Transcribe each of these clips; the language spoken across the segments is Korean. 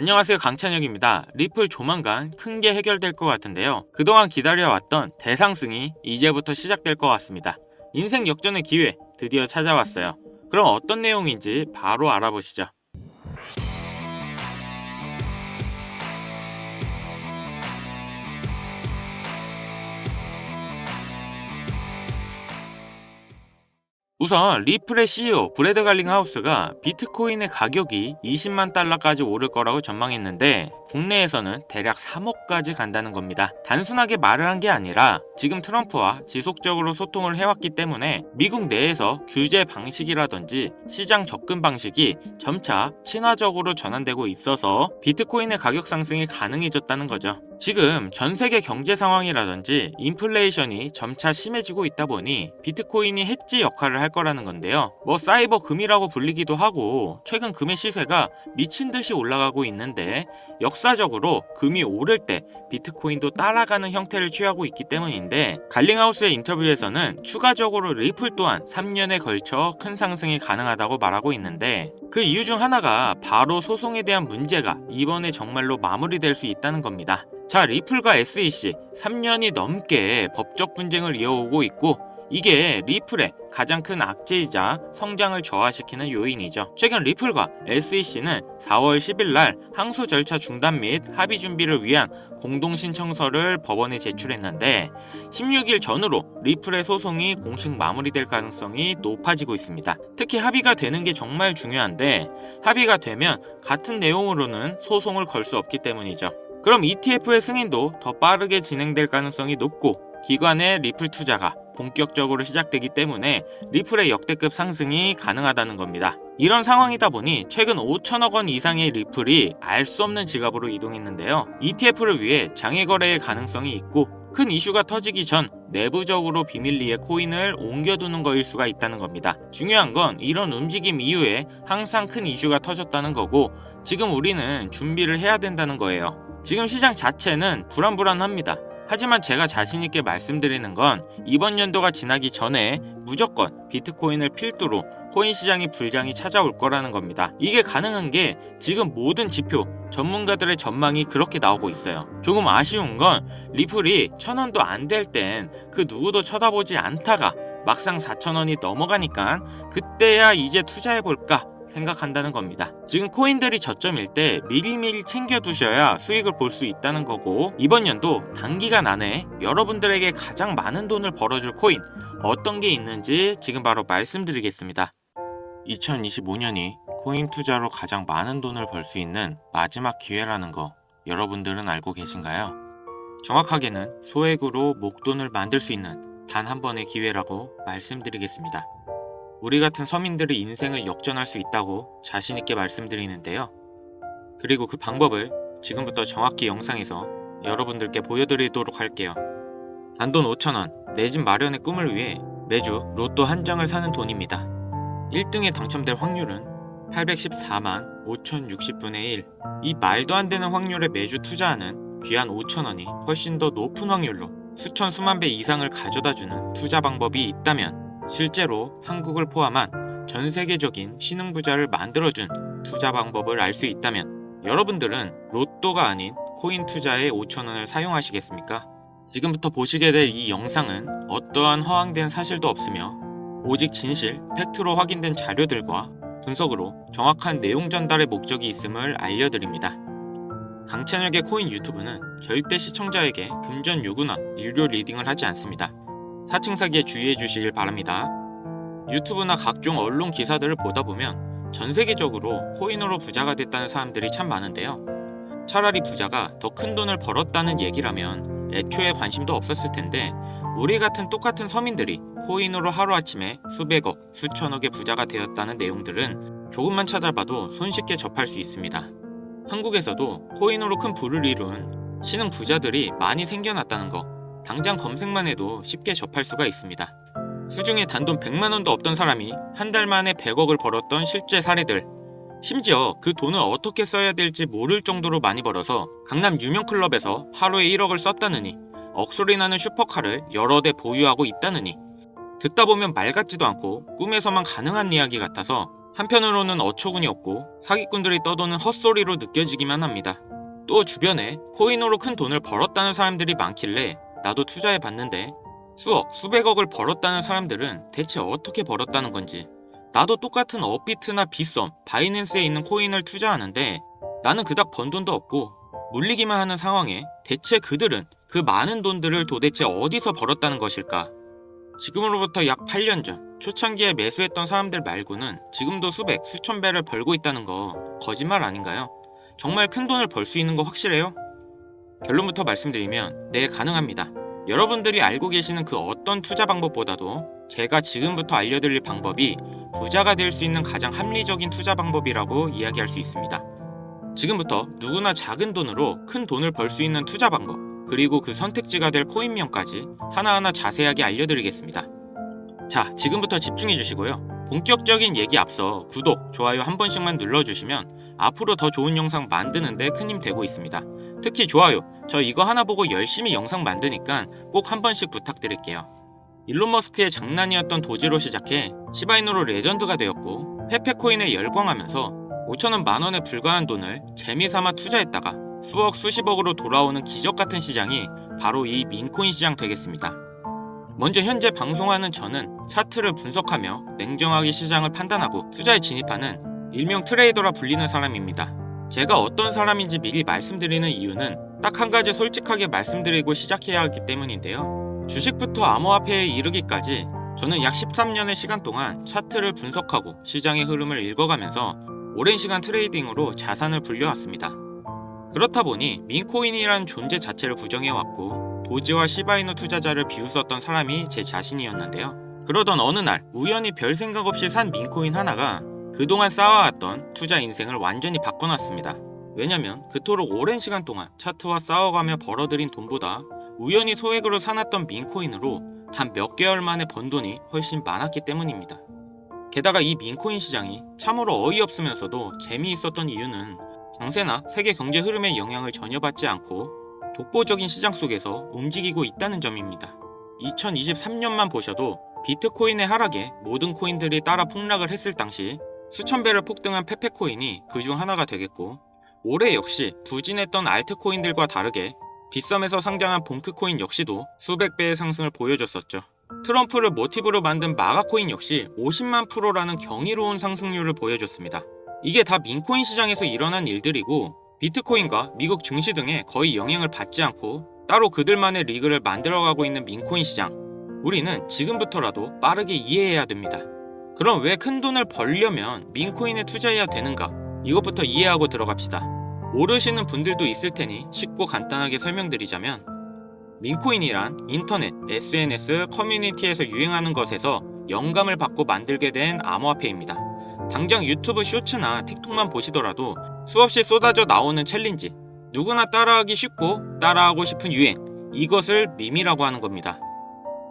안녕하세요 강찬혁입니다. 리플 조만간 큰 게 해결될 것 같은데요. 그동안 기다려왔던 대상승이 이제부터 시작될 것 같습니다. 인생 역전의 기회 드디어 찾아왔어요. 그럼 어떤 내용인지 바로 알아보시죠. 우선 리플의 CEO 브래드 갈링하우스가 비트코인의 가격이 20만 달러까지 오를 거라고 전망했는데 국내에서는 대략 3억까지 간다는 겁니다. 단순하게 말을 한 게 아니라 지금 트럼프와 지속적으로 소통을 해왔기 때문에 미국 내에서 규제 방식이라든지 시장 접근 방식이 점차 친화적으로 전환되고 있어서 비트코인의 가격 상승이 가능해졌다는 거죠. 지금 전 세계 경제 상황이라든지 인플레이션이 점차 심해지고 있다 보니 비트코인이 해지 역할을 할 거라는 건데요. 뭐 사이버 금이라고 불리기도 하고 최근 금의 시세가 미친 듯이 올라가고 있는데 역사적으로 금이 오를 때 비트코인도 따라가는 형태를 취하고 있기 때문인데 갈링하우스의 인터뷰에서는 추가적으로 리플 또한 3년에 걸쳐 큰 상승이 가능하다고 말하고 있는데 그 이유 중 하나가 바로 소송에 대한 문제가 이번에 정말로 마무리될 수 있다는 겁니다. 자, 리플과 SEC 3년이 넘게 법적 분쟁을 이어오고 있고 이게 리플의 가장 큰 악재이자 성장을 저하시키는 요인이죠. 최근 리플과 SEC는 4월 10일 날 항소 절차 중단 및 합의 준비를 위한 공동 신청서를 법원에 제출했는데 16일 전후로 리플의 소송이 공식 마무리될 가능성이 높아지고 있습니다. 특히 합의가 되는 게 정말 중요한데 합의가 되면 같은 내용으로는 소송을 걸 수 없기 때문이죠. 그럼 ETF의 승인도 더 빠르게 진행될 가능성이 높고 기관의 리플 투자가 본격적으로 시작되기 때문에 리플의 역대급 상승이 가능하다는 겁니다. 이런 상황이다 보니 최근 5천억 원 이상의 리플이 알 수 없는 지갑으로 이동했는데요. ETF를 위해 장외 거래의 가능성이 있고 큰 이슈가 터지기 전 내부적으로 비밀리에 코인을 옮겨두는 거일 수가 있다는 겁니다. 중요한 건 이런 움직임 이후에 항상 큰 이슈가 터졌다는 거고 지금 우리는 준비를 해야 된다는 거예요. 지금 시장 자체는 불안불안합니다. 하지만 제가 자신있게 말씀드리는 건 이번 연도가 지나기 전에 무조건 비트코인을 필두로 코인 시장의 불장이 찾아올 거라는 겁니다. 이게 가능한 게 지금 모든 지표, 전문가들의 전망이 그렇게 나오고 있어요. 조금 아쉬운 건 리플이 천 원도 안 될 땐 그 누구도 쳐다보지 않다가 막상 4천 원이 넘어가니까 그때야 이제 투자해볼까 생각한다는 겁니다. 지금 코인들이 저점일 때 미리미리 챙겨두셔야 수익을 볼 수 있다는 거고 이번 연도 단기간 안에 여러분들에게 가장 많은 돈을 벌어줄 코인 어떤 게 있는지 지금 바로 말씀드리겠습니다. 2025년이 코인 투자로 가장 많은 돈을 벌 수 있는 마지막 기회라는 거 여러분들은 알고 계신가요? 정확하게는 소액으로 목돈을 만들 수 있는 단 한 번의 기회라고 말씀드리겠습니다. 우리 같은 서민들의 인생을 역전할 수 있다고 자신있게 말씀드리는데요. 그리고 그 방법을 지금부터 정확히 영상에서 여러분들께 보여드리도록 할게요. 단돈 5천원, 내 집 마련의 꿈을 위해 매주 로또 한 장을 사는 돈입니다. 1등에 당첨될 확률은 814만 5060분의 1. 이 말도 안 되는 확률에 매주 투자하는 귀한 5천원이 훨씬 더 높은 확률로 수천 수만 배 이상을 가져다 주는 투자 방법이 있다면 실제로 한국을 포함한 전 세계적인 신흥 부자를 만들어준 투자 방법을 알 수 있다면 여러분들은 로또가 아닌 코인 투자에 5천원을 사용하시겠습니까? 지금부터 보시게 될 이 영상은 어떠한 허황된 사실도 없으며 오직 진실, 팩트로 확인된 자료들과 분석으로 정확한 내용 전달의 목적이 있음을 알려드립니다. 강찬혁의 코인 유튜브는 절대 시청자에게 금전 요구나 유료 리딩을 하지 않습니다. 사칭 사기에 주의해 주시길 바랍니다. 유튜브나 각종 언론 기사들을 보다 보면 전 세계적으로 코인으로 부자가 됐다는 사람들이 참 많은데요. 차라리 부자가 더 큰 돈을 벌었다는 얘기라면 애초에 관심도 없었을 텐데 우리 같은 똑같은 서민들이 코인으로 하루아침에 수백억, 수천억의 부자가 되었다는 내용들은 조금만 찾아봐도 손쉽게 접할 수 있습니다. 한국에서도 코인으로 큰 부를 이룬 신흥 부자들이 많이 생겨났다는 거 당장 검색만 해도 쉽게 접할 수가 있습니다. 수중에 단돈 100만 원도 없던 사람이 한 달 만에 100억을 벌었던 실제 사례들. 심지어 그 돈을 어떻게 써야 될지 모를 정도로 많이 벌어서 강남 유명 클럽에서 하루에 1억을 썼다느니 억소리 나는 슈퍼카를 여러 대 보유하고 있다느니 듣다 보면 말 같지도 않고 꿈에서만 가능한 이야기 같아서 한편으로는 어처구니 없고 사기꾼들이 떠도는 헛소리로 느껴지기만 합니다. 또 주변에 코인으로 큰 돈을 벌었다는 사람들이 많길래 나도 투자해 봤는데 수억, 수백억을 벌었다는 사람들은 대체 어떻게 벌었다는 건지 나도 똑같은 업비트나 빗썸, 바이낸스에 있는 코인을 투자하는데 나는 그닥 번 돈도 없고 물리기만 하는 상황에 대체 그들은 그 많은 돈들을 도대체 어디서 벌었다는 것일까? 지금으로부터 약 8년 전 초창기에 매수했던 사람들 말고는 지금도 수백, 수천 배를 벌고 있다는 거 거짓말 아닌가요? 정말 큰 돈을 벌 수 있는 거 확실해요? 결론부터 말씀드리면 네 가능합니다. 여러분들이 알고 계시는 그 어떤 투자 방법보다도 제가 지금부터 알려드릴 방법이 부자가 될 수 있는 가장 합리적인 투자 방법이라고 이야기할 수 있습니다. 지금부터 누구나 작은 돈으로 큰 돈을 벌 수 있는 투자 방법, 그리고 그 선택지가 될 코인명까지 하나하나 자세하게 알려드리겠습니다. 자, 지금부터 집중해 주시고요. 본격적인 얘기 앞서 구독, 좋아요 한 번씩만 눌러주시면 앞으로 더 좋은 영상 만드는데 큰 힘 되고 있습니다. 특히 좋아요, 저 이거 하나 보고 열심히 영상 만드니까 꼭 한 번씩 부탁드릴게요. 일론 머스크의 장난이었던 도지로 시작해 시바이노로 레전드가 되었고 페페코인에 열광하면서 5천원 만원에 불과한 돈을 재미삼아 투자했다가 수억 수십억으로 돌아오는 기적 같은 시장이 바로 이 민코인 시장 되겠습니다. 먼저 현재 방송하는 저는 차트를 분석하며 냉정하게 시장을 판단하고 투자에 진입하는 일명 트레이더라 불리는 사람입니다. 제가 어떤 사람인지 미리 말씀드리는 이유는 딱 한 가지 솔직하게 말씀드리고 시작해야 하기 때문인데요. 주식부터 암호화폐에 이르기까지 저는 약 13년의 시간 동안 차트를 분석하고 시장의 흐름을 읽어가면서 오랜 시간 트레이딩으로 자산을 불려왔습니다. 그렇다 보니 민코인이라는 존재 자체를 부정해왔고 도지와 시바이노 투자자를 비웃었던 사람이 제 자신이었는데요. 그러던 어느 날 우연히 별 생각 없이 산 민코인 하나가 그동안 쌓아왔던 투자 인생을 완전히 바꿔놨습니다. 왜냐면 그토록 오랜 시간 동안 차트와 싸워가며 벌어들인 돈보다 우연히 소액으로 사놨던 민코인으로 단 몇 개월 만에 번 돈이 훨씬 많았기 때문입니다. 게다가 이 민코인 시장이 참으로 어이없으면서도 재미있었던 이유는 장세나 세계 경제 흐름의 영향을 전혀 받지 않고 독보적인 시장 속에서 움직이고 있다는 점입니다. 2023년만 보셔도 비트코인의 하락에 모든 코인들이 따라 폭락을 했을 당시 수천 배를 폭등한 페페코인이 그 중 하나가 되겠고 올해 역시 부진했던 알트코인들과 다르게 빗썸에서 상장한 봉크코인 역시도 수백 배의 상승을 보여줬었죠. 트럼프를 모티브로 만든 마가코인 역시 50만 프로라는 경이로운 상승률을 보여줬습니다. 이게 다 민코인 시장에서 일어난 일들이고 비트코인과 미국 증시 등에 거의 영향을 받지 않고 따로 그들만의 리그를 만들어가고 있는 민코인 시장. 우리는 지금부터라도 빠르게 이해해야 됩니다. 그럼 왜 큰 돈을 벌려면 민코인에 투자해야 되는가? 이것부터 이해하고 들어갑시다. 모르시는 분들도 있을 테니 쉽고 간단하게 설명드리자면 민코인이란 인터넷, SNS, 커뮤니티에서 유행하는 것에서 영감을 받고 만들게 된 암호화폐입니다. 당장 유튜브 쇼츠나 틱톡만 보시더라도 수없이 쏟아져 나오는 챌린지, 누구나 따라하기 쉽고 따라하고 싶은 유행, 이것을 밈이라고 하는 겁니다.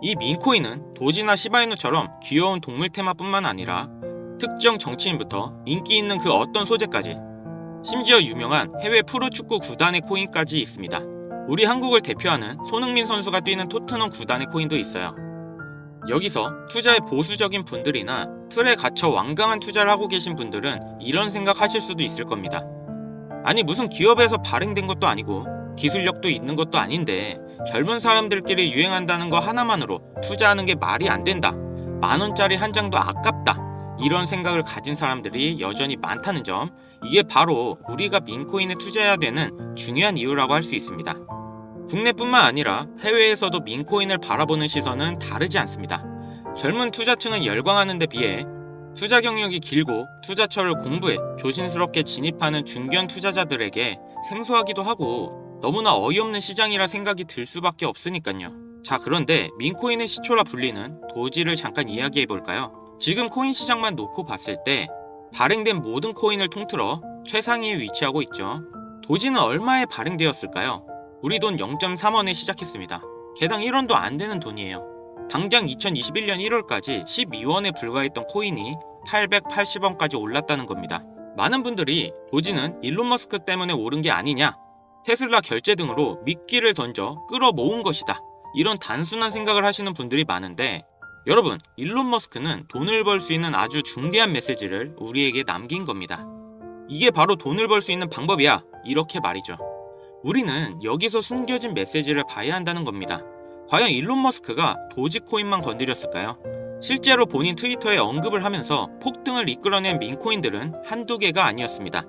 이 민코인은 도지나 시바이누처럼 귀여운 동물 테마뿐만 아니라 특정 정치인부터 인기 있는 그 어떤 소재까지 심지어 유명한 해외 프로축구 구단의 코인까지 있습니다. 우리 한국을 대표하는 손흥민 선수가 뛰는 토트넘 구단의 코인도 있어요. 여기서 투자에 보수적인 분들이나 틀에 갇혀 완강한 투자를 하고 계신 분들은 이런 생각하실 수도 있을 겁니다. 아니 무슨 기업에서 발행된 것도 아니고 기술력도 있는 것도 아닌데 젊은 사람들끼리 유행한다는 거 하나만으로 투자하는 게 말이 안 된다. 만 원짜리 한 장도 아깝다. 이런 생각을 가진 사람들이 여전히 많다는 점, 이게 바로 우리가 민코인에 투자해야 되는 중요한 이유라고 할 수 있습니다. 국내뿐만 아니라 해외에서도 민코인을 바라보는 시선은 다르지 않습니다. 젊은 투자층은 열광하는 데 비해 투자 경력이 길고 투자처를 공부해 조심스럽게 진입하는 중견 투자자들에게 생소하기도 하고 너무나 어이없는 시장이라 생각이 들 수밖에 없으니까요. 자, 그런데 민코인의 시초라 불리는 도지를 잠깐 이야기해 볼까요? 지금 코인 시장만 놓고 봤을 때 발행된 모든 코인을 통틀어 최상위에 위치하고 있죠. 도지는 얼마에 발행되었을까요? 우리 돈 0.3원에 시작했습니다. 개당 1원도 안 되는 돈이에요. 당장 2021년 1월까지 12원에 불과했던 코인이 880원까지 올랐다는 겁니다. 많은 분들이 도지는 일론 머스크 때문에 오른 게 아니냐, 테슬라 결제 등으로 미끼를 던져 끌어 모은 것이다. 이런 단순한 생각을 하시는 분들이 많은데 여러분, 일론 머스크는 돈을 벌 수 있는 아주 중대한 메시지를 우리에게 남긴 겁니다. 이게 바로 돈을 벌 수 있는 방법이야. 이렇게 말이죠. 우리는 여기서 숨겨진 메시지를 봐야 한다는 겁니다. 과연 일론 머스크가 도지코인만 건드렸을까요? 실제로 본인 트위터에 언급을 하면서 폭등을 이끌어낸 민코인들은 한두 개가 아니었습니다.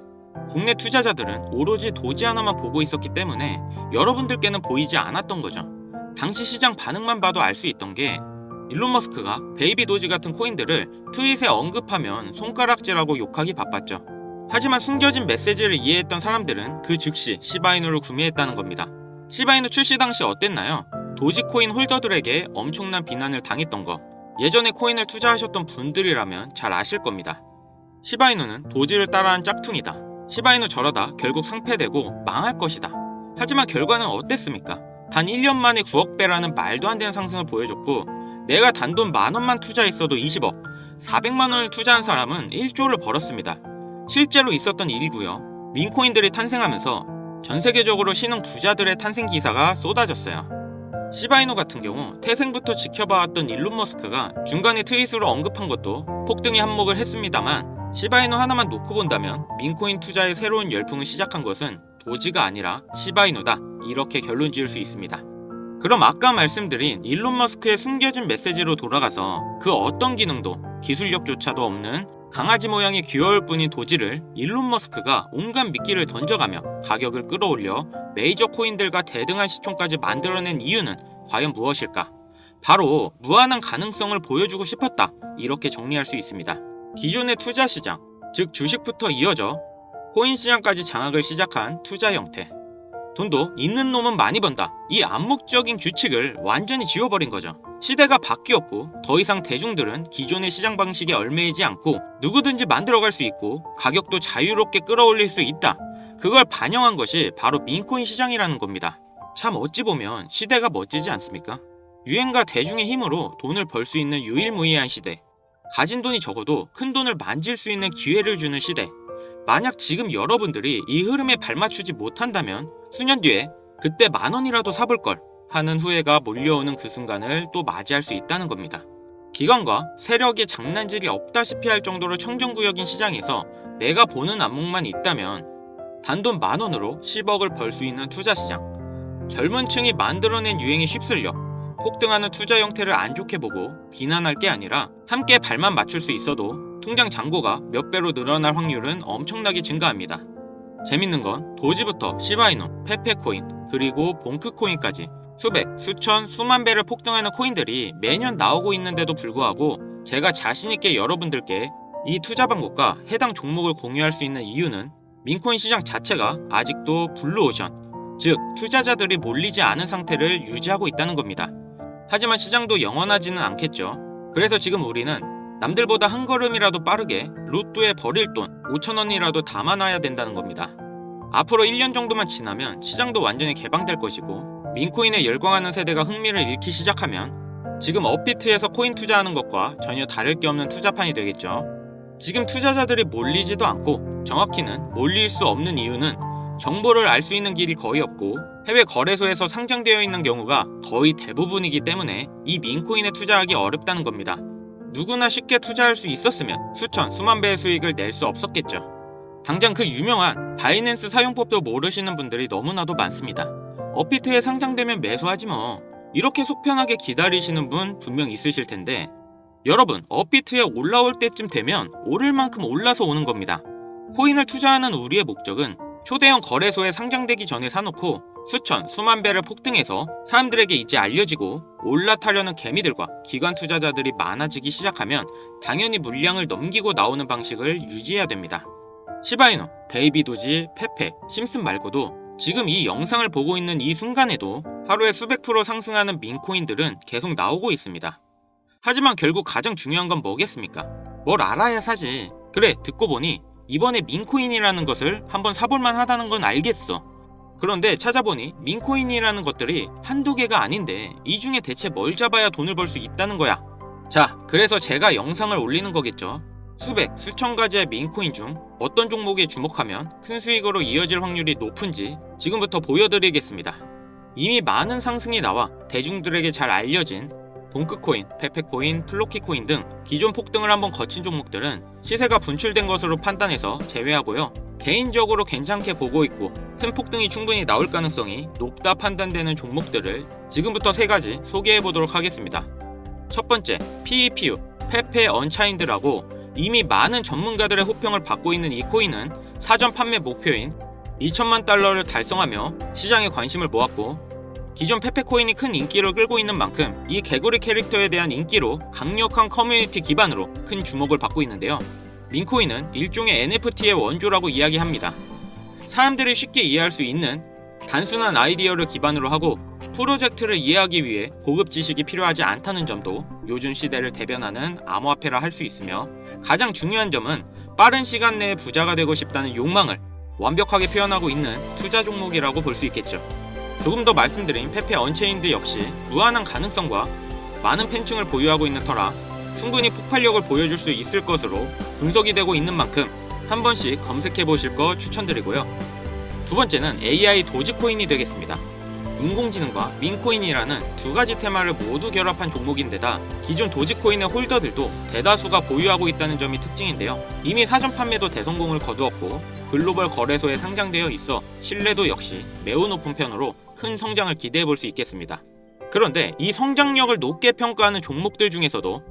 국내 투자자들은 오로지 도지 하나만 보고 있었기 때문에 여러분들께는 보이지 않았던 거죠. 당시 시장 반응만 봐도 알 수 있던 게 일론 머스크가 베이비 도지 같은 코인들을 트윗에 언급하면 손가락질하고 욕하기 바빴죠. 하지만 숨겨진 메시지를 이해했던 사람들은 그 즉시 시바이누를 구매했다는 겁니다. 시바이누 출시 당시 어땠나요? 도지코인 홀더들에게 엄청난 비난을 당했던 거. 예전에 코인을 투자하셨던 분들이라면 잘 아실 겁니다. 시바이누는 도지를 따라한 짝퉁이다. 시바이누 저러다 결국 상폐되고 망할 것이다. 하지만 결과는 어땠습니까? 단 1년 만에 9억 배라는 말도 안 되는 상승을 보여줬고 내가 단돈 만 원만 투자했어도 20억, 400만 원을 투자한 사람은 1조를 벌었습니다. 실제로 있었던 일이고요. 민코인들이 탄생하면서 전 세계적으로 신흥 부자들의 탄생 기사가 쏟아졌어요. 시바이누 같은 경우 태생부터 지켜봐왔던 일론 머스크가 중간에 트윗으로 언급한 것도 폭등에 한몫을 했습니다만 시바이누 하나만 놓고 본다면 민코인 투자의 새로운 열풍을 시작한 것은 도지가 아니라 시바이누다 이렇게 결론 지을 수 있습니다. 그럼 아까 말씀드린 일론 머스크의 숨겨진 메시지로 돌아가서 그 어떤 기능도 기술력조차도 없는 강아지 모양의 귀여울 뿐인 도지를 일론 머스크가 온갖 미끼를 던져가며 가격을 끌어올려 메이저 코인들과 대등한 시총까지 만들어낸 이유는 과연 무엇일까? 바로 무한한 가능성을 보여주고 싶었다. 이렇게 정리할 수 있습니다. 기존의 투자 시장, 즉 주식부터 이어져 코인 시장까지 장악을 시작한 투자 형태. 돈도 있는 놈은 많이 번다. 이 암묵적인 규칙을 완전히 지워버린 거죠. 시대가 바뀌었고 더 이상 대중들은 기존의 시장 방식에 얽매이지 않고 누구든지 만들어갈 수 있고 가격도 자유롭게 끌어올릴 수 있다. 그걸 반영한 것이 바로 민코인 시장이라는 겁니다. 참 어찌 보면 시대가 멋지지 않습니까? 유행과 대중의 힘으로 돈을 벌 수 있는 유일무이한 시대. 가진 돈이 적어도 큰 돈을 만질 수 있는 기회를 주는 시대. 만약 지금 여러분들이 이 흐름에 발맞추지 못한다면 수년 뒤에 그때 만 원이라도 사볼 걸 하는 후회가 몰려오는 그 순간을 또 맞이할 수 있다는 겁니다. 기관과 세력의 장난질이 없다시피 할 정도로 청정구역인 시장에서 내가 보는 안목만 있다면 단돈 만 원으로 10억을 벌 수 있는 투자 시장. 젊은 층이 만들어낸 유행에 휩쓸려 폭등하는 투자 형태를 안 좋게 보고 비난할 게 아니라 함께 발만 맞출 수 있어도 통장 잔고가 몇 배로 늘어날 확률은 엄청나게 증가합니다. 재밌는 건 도지부터 시바이누, 페페코인, 그리고 봉크코인까지 수백, 수천, 수만 배를 폭등하는 코인들이 매년 나오고 있는데도 불구하고 제가 자신있게 여러분들께 이 투자 방법과 해당 종목을 공유할 수 있는 이유는 민코인 시장 자체가 아직도 블루오션, 즉 투자자들이 몰리지 않은 상태를 유지하고 있다는 겁니다. 하지만 시장도 영원하지는 않겠죠. 그래서 지금 우리는 남들보다 한 걸음이라도 빠르게 로또에 버릴 돈 5천원이라도 담아놔야 된다는 겁니다. 앞으로 1년 정도만 지나면 시장도 완전히 개방될 것이고 민코인에 열광하는 세대가 흥미를 잃기 시작하면 지금 업비트에서 코인 투자하는 것과 전혀 다를 게 없는 투자판이 되겠죠. 지금 투자자들이 몰리지도 않고 정확히는 몰릴 수 없는 이유는 정보를 알 수 있는 길이 거의 없고 해외 거래소에서 상장되어 있는 경우가 거의 대부분이기 때문에 이 민코인에 투자하기 어렵다는 겁니다. 누구나 쉽게 투자할 수 있었으면 수천, 수만 배의 수익을 낼 수 없었겠죠. 당장 그 유명한 바이낸스 사용법도 모르시는 분들이 너무나도 많습니다. 업비트에 상장되면 매수하지 뭐. 이렇게 속편하게 기다리시는 분 분명 있으실 텐데 여러분, 업비트에 올라올 때쯤 되면 오를 만큼 올라서 오는 겁니다. 코인을 투자하는 우리의 목적은 초대형 거래소에 상장되기 전에 사놓고 수천, 수만 배를 폭등해서 사람들에게 이제 알려지고 올라타려는 개미들과 기관 투자자들이 많아지기 시작하면 당연히 물량을 넘기고 나오는 방식을 유지해야 됩니다. 시바이누, 베이비도지, 페페, 심슨 말고도 지금 이 영상을 보고 있는 이 순간에도 하루에 수백 프로 상승하는 민코인들은 계속 나오고 있습니다. 하지만 결국 가장 중요한 건 뭐겠습니까? 뭘 알아야 사지. 그래, 듣고 보니 이번에 민코인이라는 것을 한번 사볼만 하다는 건 알겠어. 그런데 찾아보니 민코인이라는 것들이 한두 개가 아닌데 이 중에 대체 뭘 잡아야 돈을 벌 수 있다는 거야. 자, 그래서 제가 영상을 올리는 거겠죠. 수백, 수천 가지의 민코인 중 어떤 종목에 주목하면 큰 수익으로 이어질 확률이 높은지 지금부터 보여드리겠습니다. 이미 많은 상승이 나와 대중들에게 잘 알려진 봉크코인, 페페코인, 플로키코인 등 기존 폭등을 한번 거친 종목들은 시세가 분출된 것으로 판단해서 제외하고요. 개인적으로 괜찮게 보고 있고 큰 폭등이 충분히 나올 가능성이 높다 판단되는 종목들을 지금부터 세 가지 소개해 보도록 하겠습니다. 첫 번째, PEPU, 페페 언차인드라고 이미 많은 전문가들의 호평을 받고 있는 이 코인은 사전 판매 목표인 2천만 달러를 달성하며 시장에 관심을 모았고 기존 페페코인이 큰 인기를 끌고 있는 만큼 이 개구리 캐릭터에 대한 인기로 강력한 커뮤니티 기반으로 큰 주목을 받고 있는데요. 민코인은 일종의 NFT의 원조라고 이야기합니다. 사람들이 쉽게 이해할 수 있는 단순한 아이디어를 기반으로 하고 프로젝트를 이해하기 위해 고급 지식이 필요하지 않다는 점도 요즘 시대를 대변하는 암호화폐라 할 수 있으며 가장 중요한 점은 빠른 시간 내에 부자가 되고 싶다는 욕망을 완벽하게 표현하고 있는 투자 종목이라고 볼 수 있겠죠. 조금 더 말씀드린 페페 언체인드 역시 무한한 가능성과 많은 팬층을 보유하고 있는 터라 충분히 폭발력을 보여줄 수 있을 것으로 분석이 되고 있는 만큼 한 번씩 검색해 보실 거 추천드리고요. 두 번째는 AI 도지코인이 되겠습니다. 인공지능과 민코인이라는 두 가지 테마를 모두 결합한 종목인데다 기존 도지코인의 홀더들도 대다수가 보유하고 있다는 점이 특징인데요. 이미 사전 판매도 대성공을 거두었고 글로벌 거래소에 상장되어 있어 신뢰도 역시 매우 높은 편으로 큰 성장을 기대해 볼 수 있겠습니다. 그런데 이 성장력을 높게 평가하는 종목들 중에서도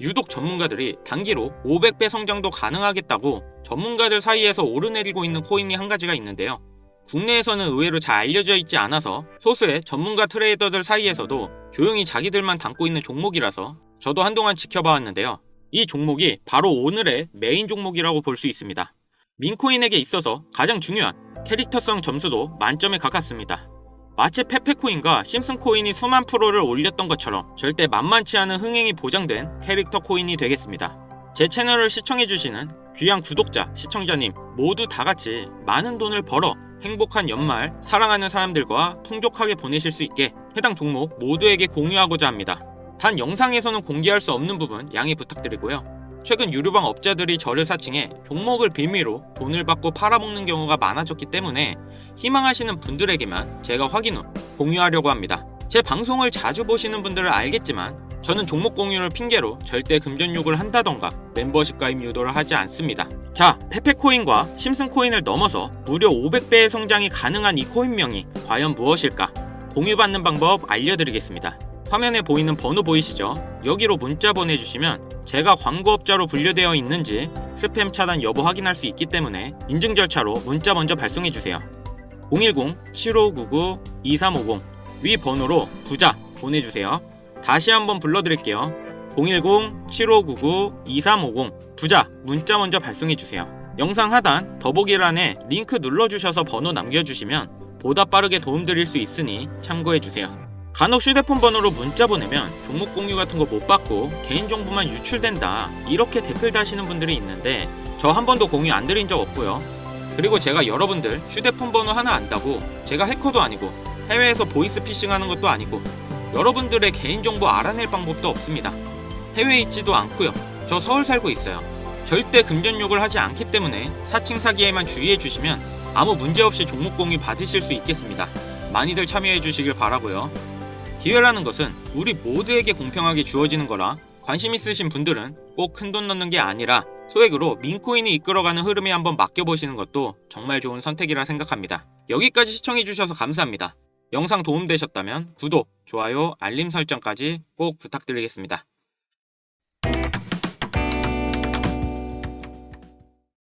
유독 전문가들이 단기로 500배 성장도 가능하겠다고 전문가들 사이에서 오르내리고 있는 코인이 한 가지가 있는데요. 국내에서는 의외로 잘 알려져 있지 않아서 소수의 전문가 트레이더들 사이에서도 조용히 자기들만 담고 있는 종목이라서 저도 한동안 지켜봐왔는데요. 이 종목이 바로 오늘의 메인 종목이라고 볼 수 있습니다. 민코인에게 있어서 가장 중요한 캐릭터성 점수도 만점에 가깝습니다. 마치 페페코인과 심슨코인이 수만 프로를 올렸던 것처럼 절대 만만치 않은 흥행이 보장된 캐릭터 코인이 되겠습니다. 제 채널을 시청해주시는 귀한 구독자, 시청자님 모두 다 같이 많은 돈을 벌어 행복한 연말 사랑하는 사람들과 풍족하게 보내실 수 있게 해당 종목 모두에게 공유하고자 합니다. 단 영상에서는 공개할 수 없는 부분 양해 부탁드리고요. 최근 유료방 업자들이 저를 사칭해 종목을 빌미로 돈을 받고 팔아먹는 경우가 많아졌기 때문에 희망하시는 분들에게만 제가 확인 후 공유하려고 합니다. 제 방송을 자주 보시는 분들은 알겠지만 저는 종목 공유를 핑계로 절대 금전 욕을 한다던가 멤버십 가입 유도를 하지 않습니다. 자, 페페코인과 심슨코인을 넘어서 무려 500배의 성장이 가능한 이 코인명이 과연 무엇일까? 공유받는 방법 알려드리겠습니다. 화면에 보이는 번호 보이시죠? 여기로 문자 보내주시면 제가 광고업자로 분류되어 있는지 스팸 차단 여부 확인할 수 있기 때문에 인증 절차로 문자 먼저 발송해주세요. 010-7599-2350 위 번호로 부자 보내주세요. 다시 한번 불러드릴게요. 010-7599-2350 부자 문자 먼저 발송해주세요. 영상 하단 더보기란에 링크 눌러주셔서 번호 남겨주시면 보다 빠르게 도움드릴 수 있으니 참고해주세요. 간혹 휴대폰 번호로 문자 보내면 종목 공유 같은 거 못 받고 개인정보만 유출된다 이렇게 댓글 다시는 분들이 있는데 저 한 번도 공유 안 드린 적 없고요. 그리고 제가 여러분들 휴대폰 번호 하나 안다고 제가 해커도 아니고 해외에서 보이스 피싱 하는 것도 아니고 여러분들의 개인정보 알아낼 방법도 없습니다. 해외에 있지도 않고요. 저 서울 살고 있어요. 절대 금전욕을 하지 않기 때문에 사칭 사기에만 주의해 주시면 아무 문제 없이 종목 공유 받으실 수 있겠습니다. 많이들 참여해 주시길 바라고요. 기회라는 것은 우리 모두에게 공평하게 주어지는 거라 관심 있으신 분들은 꼭 큰 돈 넣는 게 아니라 소액으로 민코인이 이끌어가는 흐름에 한번 맡겨보시는 것도 정말 좋은 선택이라 생각합니다. 여기까지 시청해주셔서 감사합니다. 영상 도움되셨다면 구독, 좋아요, 알림 설정까지 꼭 부탁드리겠습니다.